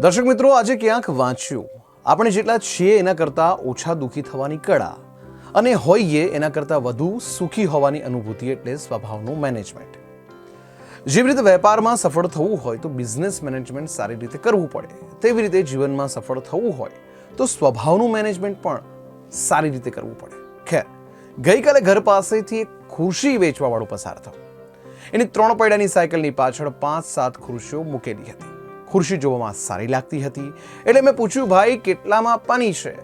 દર્શક મિત્રો, આજે ક્યાંક વાંચ્યું? આપણે જેટલા છીએ એના કરતાં ઓછા દુઃખી થવાની કળા. અને હોઈએ એના કરતાં વધુ સુખી હોવાની અનુભૂતિ એટલે સ્વભાવનું મેનેજમેન્ટ જેવી રીતે વેપારમાં સફળ થવું હોય તો બિઝનેસ મેનેજમેન્ટ સારી રીતે કરવું પડે. તેવી રીતે જીવનમાં સફળ થવું હોય તો સ્વભાવનું મેનેજમેન્ટ પણ સારી રીતે કરવું પડે. ખેર, ગઈકાલે ઘર પાસેથી એક ખુરશી વેચવાવાળો પસાર થયો. એની ત્રણ પૈડાની સાયકલની પાછળ પાંચ સાત ખુરશીઓ મૂકેલી હતી. ખુરશી જોવામાં સારી લાગતી હતી. એટલે મેં પૂછ્યું, ભાઈ, કેટલામાં આપવાની છે?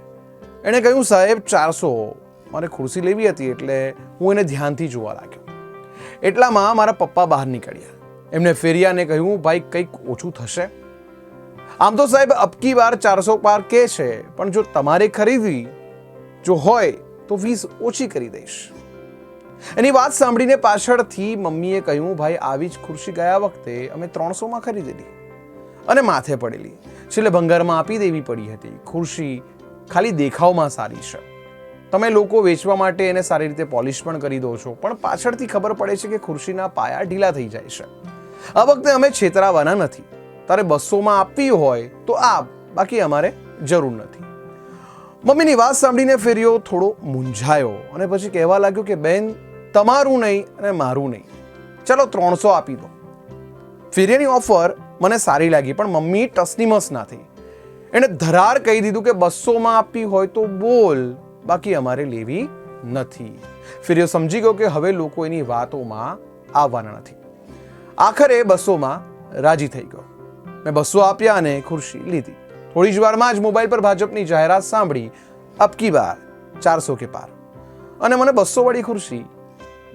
એણે કહ્યું, સાહેબ, ચારસો. મારે ખુરશી લેવી હતી, એટલે હું એને ધ્યાનથી જોવા લાગ્યો. એટલામાં મારા પપ્પા બહાર નીકળ્યા. એમને ફેરિયાને કહ્યું, ભાઈ, કંઈક ઓછું થશે. આમ તો સાહેબ અબકી વાર ચારસો પાર કે છે, પણ જો તમારે ખરીદવી જો હોય, તો વીસ ઓછી કરી દઈશ. એની વાત સાંભળીને પાછળથી મમ્મીએ કહ્યું, ભાઈ, આવી જ ખુરશી ગયા વખતે અમે ત્રણસોમાં ખરીદેલી. અને માથે પડેલી. છેલ્લે ભંગારમાં આપી દેવી પડી હતી. ખુરશી ખાલી દેખાવમાં સારી છે. તમે લોકો વેચવા માટે એને સારી રીતે પોલિશ પણ કરી દો છો, પણ પાછળથી ખબર પડે છે કે ખુરશીના પાયા ઢીલા થઈ જાય છે. આ વખતે અમે છેતરાવાના નથી. તારે બસોમાં આપવી હોય તો આપ, બાકી અમારે જરૂર નથી. મમ્મીની વાત સાંભળીને ફેર્યો થોડો મૂંઝાયો અને પછી કહેવા લાગ્યો કે, બેન, તમારું નહીં અને મારું નહીં. ચલો ત્રણસો આપી દો. ફેરિયાની ઓફર મને સારી લાગી, પણ મમ્મી ટસની મસ ના થઈ એણે ધરાર કહી દીધું કે બસોમાં આપવી હોય તો બોલ, બાકી અમારે લેવી નથી. ફિર એ સમજી ગયો કે હવે લોકો એની વાતોમાં આવવાના નથી. આખરે બસોમાં રાજી થઈ ગયો. મેં બસો આપ્યા અને ખુરશી લીધી. થોડી જ વારમાં જ મોબાઈલ પર ભાજપની જાહેરાત સાંભળી, અબકી બાર, ચારસો કે પાર. અને મને બસો વાળી ખુરશી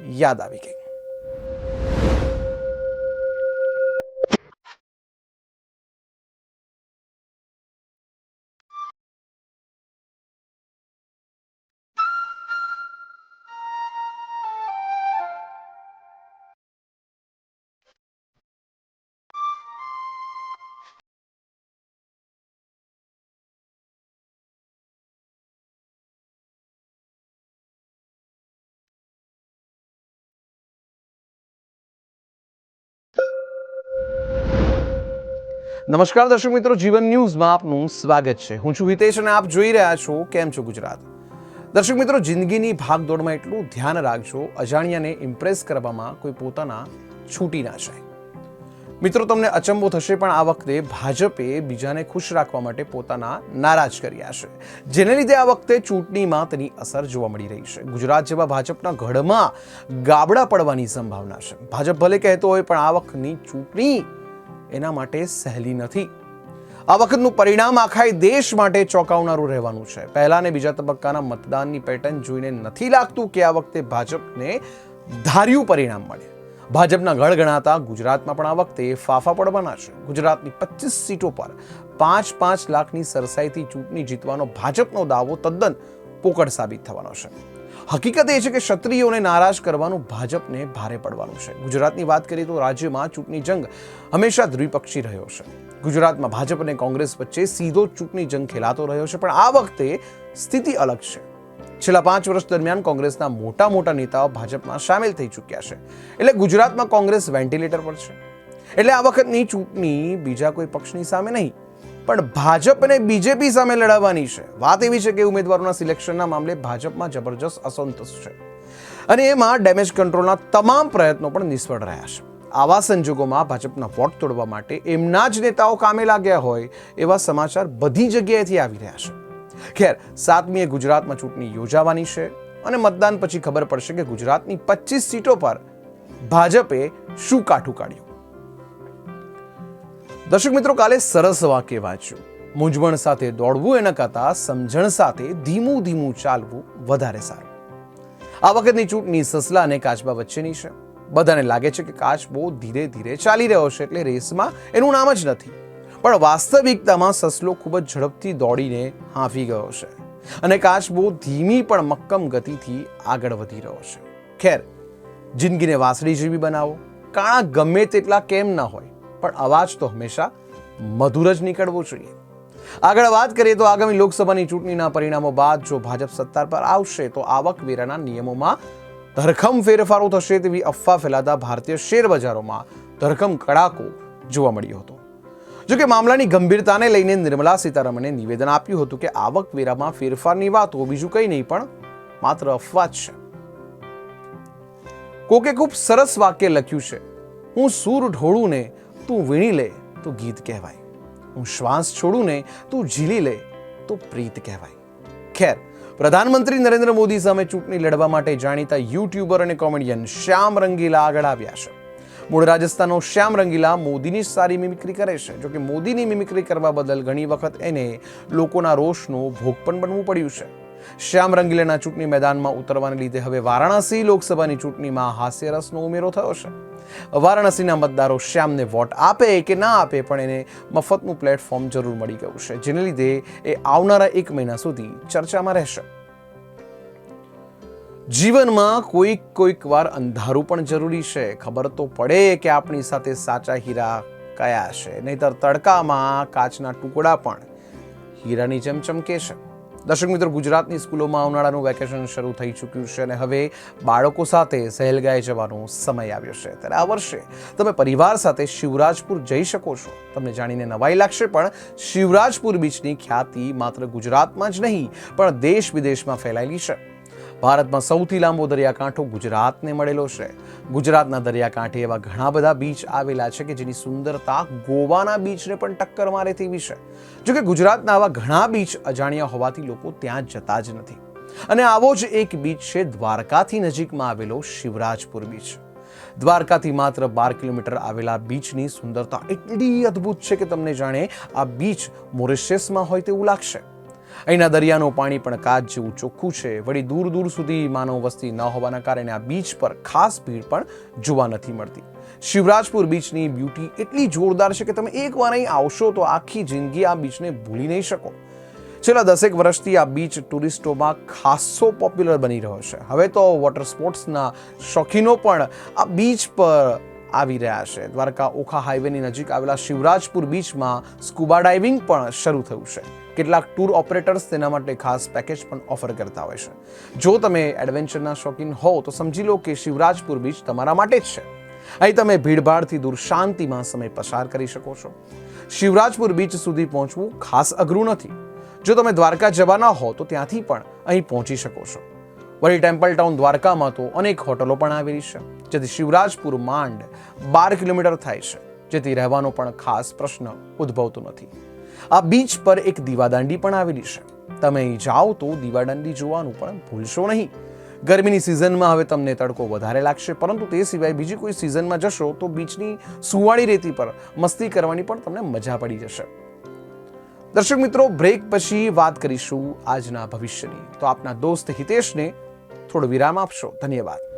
યાદ આવી ગઈ. નમસ્કાર દર્શક મિત્રો, જીવન ન્યૂઝમાં આપનું સ્વાગત છે. હું છું હિતેશ અને આપ જોઈ રહ્યા છો કેમ છો ગુજરાત? દર્શક મિત્રો, જિંદગીની ભાગદોડમાં એટલું ધ્યાન રાખજો, અજાણ્યાને ઇમ્પ્રેસ કરવામાં કોઈ પોતાના છૂટી ના જાય. મિત્રો, તમને અચંબો થશે, પણ આ વખતે ભાજપે બીજાને ખુશ રાખવા માટે પોતાના નારાજ કર્યા છે. જેને લીધે આ વખતે ચૂંટણીમાં તેની અસર જોવા મળી રહી છે. ગુજરાત જેવા ભાજપના ગઢમાં ગાબડા પડવાની સંભાવના છે. ભાજપ ભલે કહેતો હોય, પણ આ વખતની ચૂંટણી એના માટે સહેલી નથી. આ વખતનું પરિણામ આખા દેશ માટે ચોંકાવનારું રહેવાનું છે. પહેલા અને બીજા તબક્કાના મતદાનની પેટર્ન જોઈને નથી લાગતું કે આ વખતે ભાજપને ધાર્યું પરિણામ મળે. ભાજપના ગઢ ગણાતા ગુજરાતમાં પણ આ વખતે ફાફા પડવાના છે. ગુજરાતની પચીસ સીટો પર પાંચ પાંચ લાખની સરસાઈથી ચૂંટણી જીતવાનો ભાજપનો દાવો તદ્દન પોકળ સાબિત થવાનો છે. હકીકત એ છે કે ક્ષત્રિયોને નારાજ કરવાનું ભાજપને ભારે પડવાનું છે. ગુજરાતની વાત કરીએ તો રાજ્યમાં ચૂંટણી જંગ હંમેશા દ્વિપક્ષી રહ્યો છે. ગુજરાતમાં ભાજપ અને કોંગ્રેસ વચ્ચે સીધો ચૂંટણી જંગ ખેલાતો રહ્યો છે, પણ આ વખતે સ્થિતિ અલગ છે. છેલ્લા પાંચ વર્ષ દરમિયાન કોંગ્રેસના મોટા મોટા નેતાઓ ભાજપમાં સામેલ થઈ ચૂક્યા છે. એટલે ગુજરાતમાં કોંગ્રેસ વેન્ટિલેટર પર છે. એટલે આ વખતની ચૂંટણી બીજા કોઈ પક્ષની સામે નહીં. પણ ભાજપ અને બીજેપી સામે લડાવવાની છે. વાત એવી છે કે ઉમેદવારોના સિલેક્શનના મામલે ભાજપમાં જબરજસ્ત અસંતોષ છે. અને એમાં ડેમેજ કંટ્રોલના તમામ પ્રયત્નો પણ નિષ્ફળ રહ્યા છે. આવા સંજોગોમાં ભાજપના વોટ તોડવા માટે એમના જ નેતાઓ કામે લાગ્યા હોય એવા સમાચાર બધી જગ્યાએથી આવી રહ્યા છે. ખેર, સાતમીએ ગુજરાતમાં ચૂંટણી યોજાવાની છે અને મતદાન પછી ખબર પડશે કે ગુજરાતની પચીસ સીટો પર ભાજપે શું કાઠું કાઢ્યું. દર્શક મિત્રો, કાલે સરસ વાક્ય વાંચ્યું. મૂંઝવણ સાથે દોડવું એના કરતાં સમજણ સાથે ધીમું ધીમું ચાલવું વધારે સારું. આ વખતની ચૂંટણી સસલા અને કાચબા વચ્ચેની છે. બધાને લાગે છે કે કાચબો ધીરે ધીરે ચાલી રહ્યો છે એટલે રેસમાં એનું નામ જ નથી. પણ વાસ્તવિકતામાં સસલો ખૂબ જ ઝડપથી દોડીને હાંફી ગયો છે. અને કાચબો ધીમી પણ મક્કમ ગતિથી આગળ વધી રહ્યો છે. ખેર, જિંદગીને વાસળી જેવી બનાવો. કાણા ગમે તેટલા કેમ ના હોય. પણ અવાજ તો હંમેશા મધુર જ નીકળવો જોઈએ. આગળ વાત કરીએ તો આગામી લોકસભાની ચૂંટણીના પરિણામો બાદ જો ભાજપ સત્તા પર આવશે તો આવકવેરાના નિયમોમાં ધરખમ ફેરફારો થશે તેવી અફવા ફેલાતા ભારતીય શેર બજારોમાં ધરખમ કડાકો જોવા મળ્યો હતો. જો કે મામલાની ગંભીરતાને લઈને નિર્મલા સીતારમણે નિવેદન આપ્યું હતું કે આવકવેરામાં ફેરફારની વાતો બીજું કંઈ નહીં પણ માત્ર અફવા જ છે. કોકે ખૂબ સરસ વાક્ય લખ્યું છે. હું સૂર ઢોળું ને તું વીણી લે, તો ગીત કહેવાય. હું શ્વાસ છોડું ને, તું ઝીલી લે, તો પ્રીત કહેવાય. ખેર, પ્રધાનમંત્રી નરેન્દ્ર મોદી સામે ચૂંટણી લડવા માટે જાણીતા યુટ્યુબર અને કોમેડિયન શ્યામ રંગીલા આગળ આવ્યા છે. મૂળ રાજસ્થાનનો શ્યામ રંગીલા મોદીની જ સારી મિમિક્રી કરે છે. જો કે મોદીની મિમિક્રી કરવા બદલ ઘણી વખત એને લોકોના રોષનો ભોગ પણ બનવું પડ્યું છે. શ્યામ રંગીલેના ચૂંટણી મેદાનમાં ઉતરવાને લીધે હવે વારાણસી લોકસભાની ચૂંટણીમાં હાસ્યરસનો ઉમેરો થયો છે. વારાણસીના મતદારો શ્યામને વોટ આપે કે ના આપે પણ એને મફતનું પ્લેટફોર્મ જરૂર મળી ગયું છે, જેને લીધે એ આવનારા એક મહિના સુધી ચર્ચામાં રહેશે. જીવનમાં કોઈક કોઈક વાર અંધારું પણ જરૂરી છે. ખબર તો પડે કે આપણી સાથે સાચા હીરા કયા છે, નહીતર તડકામાં કાચના ટુકડા પણ હીરાની જેમ ચમકે છે. દર્શક મિત્રો, ગુજરાતની સ્કૂલોમાં ઉનાળાનું વેકેશન શરૂ થઈ ચૂક્યું છે અને હવે બાળકો સાથે સહેલગાએ જવાનો સમય આવ્યો છે. ત્યારે આ વર્ષે તમે પરિવાર સાથે શિવરાજપુર જઈ શકો છો. તમને જાણીને નવાઈ લાગશે, પણ શિવરાજપુર બીચની ખ્યાતિ માત્ર ગુજરાતમાં જ નહીં, પણ દેશ વિદેશમાં ફેલાયેલી છે. ભારતમાં સૌથી લાંબો દરિયાકાંઠો ગુજરાતને મળેલો છે. ગુજરાતના દરિયાકાંઠે એવા ઘણા બધા બીચ આવેલા છે કે જેની સુંદરતા ગોવાના બીચને પણ ટક્કર મારે તેવી છે. જો કે ગુજરાતના આવા ઘણા બીચ અજાણ્યા હોવાથી લોકો ત્યાં જતા જ નથી. અને આવો જ એક બીચ છે દ્વારકાથી નજીકમાં આવેલો શિવરાજપુર બીચ દ્વારકાથી માત્ર બાર કિલોમીટર આવેલા બીચની સુંદરતા એટલી અદ્ભુત છે કે તમને જાણે આ બીચ મોરિશિયસમાં હોય તેવું લાગશે. અહીંના દરિયાનું પાણી પણ કાચ જેવું ચોખ્ખું છે. વળી દૂર દૂર સુધી માનવ વસ્તી ન હોવાના કારણે આ બીચ પર ખાસ ભીડ પણ જોવા નથી મળતી. શિવરાજપુર બીચની બ્યુટી એટલી જોરદાર છે કે તમે એકવાર અહીં આવશો તો આખી જિંદગી આ બીચને ભૂલી નહીં શકો. છેલ્લા દસેક વર્ષથી આ બીચ ટુરિસ્ટોમાં ખાસો પોપ્યુલર બની રહ્યો છે. હવે તો વોટર સ્પોર્ટ્સના શોખીનો પણ આ બીચ પર આવી રહ્યા છે. દ્વારકા ઓખા હાઈવેની નજીક આવેલા શિવરાજપુર બીચમાં સ્કુબા ડાઇવિંગ પણ શરૂ થયું છે. કેટલાક ટૂર ઓપરેટર્સ તેના માટે ખાસ પેકેજ પણ ઓફર કરતા હોય છે. જો તમે એડવેન્ચરના શોખીન હો તો સમજી લો કે શિવરાજપુર બીચ તમારા માટે જ છે. અહીં તમે ભીડભાડથી દૂર શાંતિમાં સમય પસાર કરી શકો છો. શિવરાજપુર બીચ સુધી પહોંચવું ખાસ અઘરું નથી. જો તમે દ્વારકા જવાના હો, તો ત્યાંથી પણ અહીં પહોંચી શકો છો. વળી ટેમ્પલ ટાઉન દ્વારકામાં તો અનેક હોટલો પણ આવેલી છે, જેથી શિવરાજપુર માંડ બાર કિલોમીટર થાય છે, જેથી રહેવાનો પણ ખાસ પ્રશ્ન ઉદ્ભવતો નથી. આ બીચ પર એક દીવાદાંડી પણ આવેલી છે. તમે જાઓ તો દીવાદાંડી જોવાનું પણ ભૂલશો નહીં. ગરમીની સિઝનમાં હવે તમને તડકો વધારે લાગશે, પરંતુ તે સિવાય બીજી કોઈ સિઝનમાં જશો તો બીચની સુવાળી રેતી પર મસ્તી કરવાની પણ તમને મજા પડી જશે. દર્શક મિત્રો, બ્રેક પછી વાત કરીશું આજના ભવિષ્યની. તો આપના દોસ્ત હિતેશને થોડો વિરામ આપશો. ધન્યવાદ.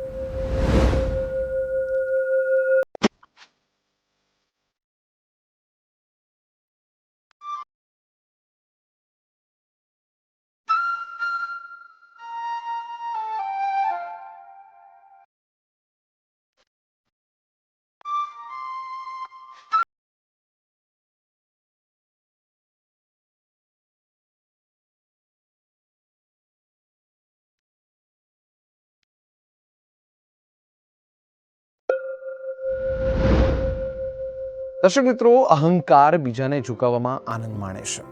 દર્શક મિત્રો, અહંકાર બીજાને ઝુકાવવામાં આનંદ માણે છે.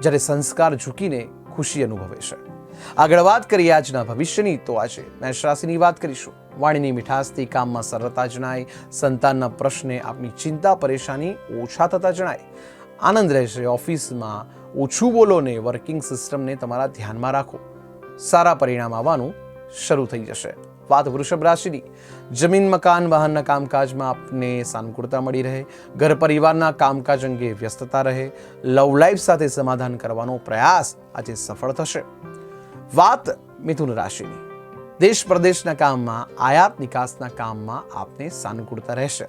જ્યારે સંસ્કાર ઝૂકીને ખુશી અનુભવે છે. આગળ વાત કરીએ આજના ભવિષ્યની, તો આજે મેષ રાશિની વાત કરીશું. વાણીની મીઠાશથી કામમાં સરળતા જણાય, સંતાનના પ્રશ્ને આપની ચિંતા, પરેશાની ઓછા થતા જણાય. આનંદ રહેશે ઓફિસમાં. ઓછું બોલો ને વર્કિંગ સિસ્ટમને તમારા ધ્યાનમાં રાખો. સારા પરિણામ આવવાનું શરૂ થઈ જશે. વાત વૃષભ રાશિની. જમીન, મકાન, વાહનના કામકાજમાં આપને સાનુકૂળતા મળી રહે. ઘર પરિવારના કામકાજ અંગે વ્યસ્તતા રહે. લવ લાઈફ સાથે સમાધાન કરવાનો પ્રયાસ આજે સફળ થશે. વાત મિથુન રાશિની. દેશ પ્રદેશના કામમાં આયાત નિકાસના કામમાં આપને સાનુકૂળતા રહેશે.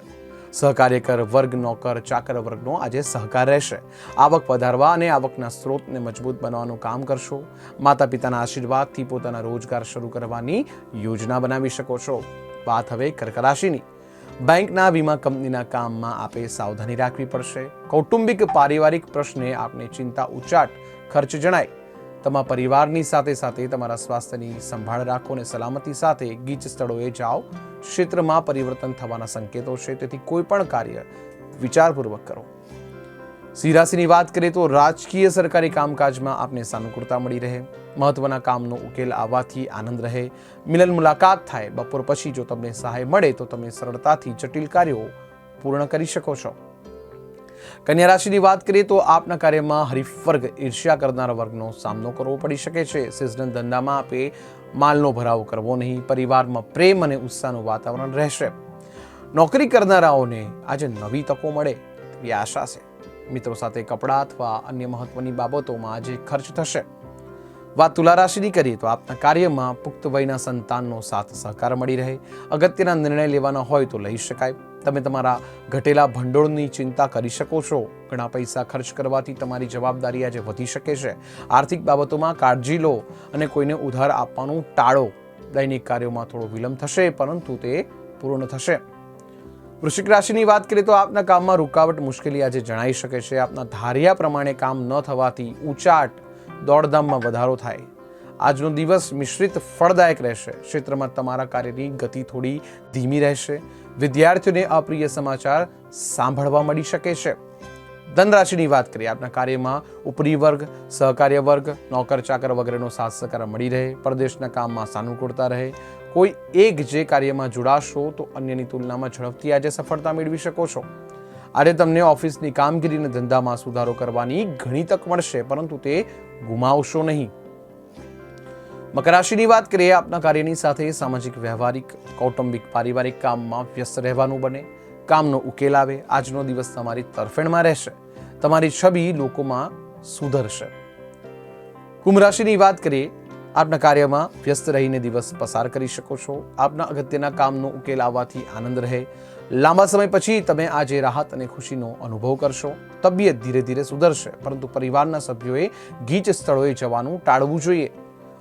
સહકાર્યકર વર્ગ, નોકર, ચાકર વર્ગનો આજે સહકાર રહેશે. આવક વધારવા અને આવકના સ્ત્રોતને મજબૂત બનાવવાનું કામ કરશો. માતા પિતાના આશીર્વાદથી પોતાના રોજગાર શરૂ કરવાની યોજના બનાવી શકો છો. વાત હવે કર્ક રાશિની. બેંકના વીમા કંપનીના કામમાં આપે સાવધાની રાખવી પડશે. કૌટુંબિક, પારિવારિક પ્રશ્ને આપને ચિંતા ઉચાટ, ખર્ચ જણાય. તમારા પરિવારની સાથે સાથે તમારા સ્વાસ્થ્યની સંભાળ રાખો અને સલામતી સાથે ગીચ સ્થળોએ જાઓ. ક્ષેત્રમાં પરિવર્તન થવાના સંકેતો છે. તેથી કોઈ પણ કાર્ય વિચારપૂર્વક કરો. સિંહ વાત કરીએ તો રાજકીય સરકારી કામકાજમાં આપને સાનુકૂળતા મળી રહે. મહત્વના કામનો ઉકેલ આવવાથી આનંદ રહે. મિલન મુલાકાત થાય. બપોર પછી જો તમને સહાય મળે તો તમે સરળતાથી જટિલ કાર્યો પૂર્ણ કરી શકો છો. કન્યા રાશિની વાત કરીએ તો આપના કાર્યમાં હરીફ વર્ગ ઈર્ષ્યા કરનાર વર્ગનો સામનો કરવો પડી શકે છે. સિઝનલ ધંધામાં આપે માલનો ભરાવો કરવો નહીં. પરિવારમાં પ્રેમ અને ઉત્સાહનું વાતાવરણ રહેશે. નોકરી કરનારાઓને આજે નવી તકો મળે તેવી આશા છે. મિત્રો સાથે કપડાં અથવા અન્ય મહત્વની બાબતોમાં આજે ખર્ચ થશે. વાત તુલા રાશિની કરીએ તો આપના કાર્યમાં પુખ્ત વયના સંતાનનો સાથ સહકાર મળી રહે. અગત્યના નિર્ણય લેવાના હોય તો લઈ શકાય. તમે તમારા ઘટેલા ભંડોળની ચિંતા કરી શકો છો. ઘણા પૈસા ખર્ચ કરવાથી તમારી જવાબદારી આજે વધી શકે છે. આર્થિક બાબતોમાં કાળજી લો અને કોઈને ઉધાર આપવાનું ટાળો. દૈનિક કાર્યોમાં થોડો વિલંબ થશે, પરંતુ તે પૂર્ણ થશે. વૃશ્ચિક રાશિની વાત કરીએ તો આપના કામમાં રૂકાવટ મુશ્કેલી આજે જણાઈ શકે છે. આપના ધાર્યા પ્રમાણે કામ ન થવાથી ઉચાટ દોડધામમાં વધારો થાય. આજનો દિવસ મિશ્રિત ફળદાયક રહેશે. ક્ષેત્રમાં તમારા કાર્યની ગતિ થોડી ધીમી રહેશે. વિદ્યાર્થીઓને અપ્રિય સમાચાર સાંભળવા મળી શકે છે. ધનરાશિની વાત કરીએ, આપના કાર્યમાં ઉપરી વર્ગ, સહકાર્ય વર્ગ, નોકર, ચાકર વગેરેનો સાથ સહકાર મળી રહે, પરદેશના કામમાં સાનુકૂળતા રહે. કોઈ એક જે કાર્યમાં જોડાશો તો અન્યની તુલનામાં ઝડપથી આજે સફળતા મેળવી શકો છો. આજે તમને ઓફિસની કામગીરી અને ધંધામાં સુધારો કરવાની ઘણી તક મળશે, પરંતુ તે ગુમાવશો નહીં. મકર રાશિની વાત કરીએ, આપના કાર્યની સાથે સામાજિક, વ્યવહારિક, કૌટુંબિક, પારિવારિક કામમાં વ્યસ્ત રહેવાનું બને, કામનો ઉકેલ આવે, આજનો દિવસ તમારી તરફેણમાં રહેશે, તમારી છબી લોકોમાં સુધરશે. કુંભ રાશિની વાત કરીએ, આપના કાર્યમાં વ્યસ્ત રહીને દિવસ પસાર કરી શકો છો, આપના અગત્યના કામનો ઉકેલ આવવાથી આનંદ રહે, લાંબા સમય પછી તમે આજે રાહત અને ખુશીનો અનુભવ કરશો, તબિયત ધીરે ધીરે સુધરશે, પરંતુ પરિવારના સભ્યોએ ગીચ સ્થળોએ જવાનું ટાળવું જોઈએ.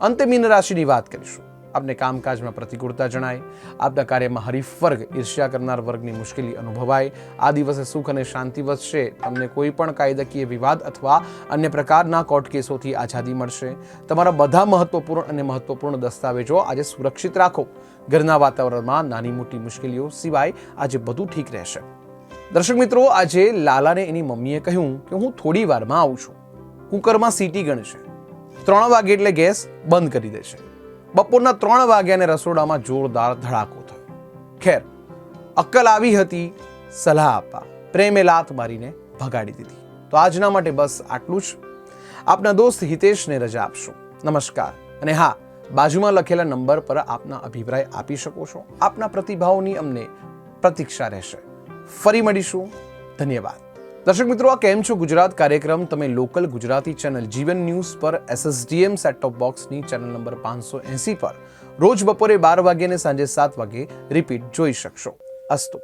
અંતે મીન રાશિની વાત કરીશું. આપને કામકાજમાં પ્રતિકૂળતા જણાય, આપના કાર્યમાં હરીફ વર્ગ ઈર્ષ્યા કરનાર વર્ગની મુશ્કેલી અનુભવાય, આ દિવસે સુખ અને શાંતિ વધશે, તમને કોઈ પણ કાયદાકીય વિવાદ અથવા અન્ય પ્રકારના કોર્ટ કેસોથી આઝાદી મળશે. તમારા બધા મહત્વપૂર્ણ અને મહત્વપૂર્ણ દસ્તાવેજો આજે સુરક્ષિત રાખો. ઘરના વાતાવરણમાં નાની મોટી મુશ્કેલીઓ સિવાય આજે બધું ઠીક રહેશે. દર્શક મિત્રો, આજે લાલાને એની મમ્મીએ કહ્યું કે હું થોડી વારમાં આવું છું. કુકરમાં સીટી ગણશે. ત્રણ વાગે એટલે ગેસ બંધ કરી દેશે. બપોરના ત્રણ વાગ્યાને રસોડામાં જોરદાર ધડાકો થયો. ખેર, અક્કલ આવી હતી, સલાહ આપવા. પ્રેમે લાત મારીને ભગાડી દીધી. તો આજના માટે બસ આટલું જ. આપના દોસ્ત હિતેશને રજા આપશો. નમસ્કાર. અને હા, બાજુમાં લખેલા નંબર પર આપના અભિપ્રાય આપી શકો છો. આપના પ્રતિભાવોની અમને પ્રતીક્ષા રહેશે. ફરી મળીશું. ધન્યવાદ. દર્શક મિત્રો, આ કેમ છો? ગુજરાત કાર્યક્રમ, તમે local Gujarati channel Jivan news પર, એસએસડીએમ સેટ ટોપ બોક્સની ચેનલ નંબર પાંચસો એંસી પર રોજ બપોરે બાર વાગ્યે અને સાંજે સાત વાગે રિપીટ જોઈ શકશો. અસ્તુ.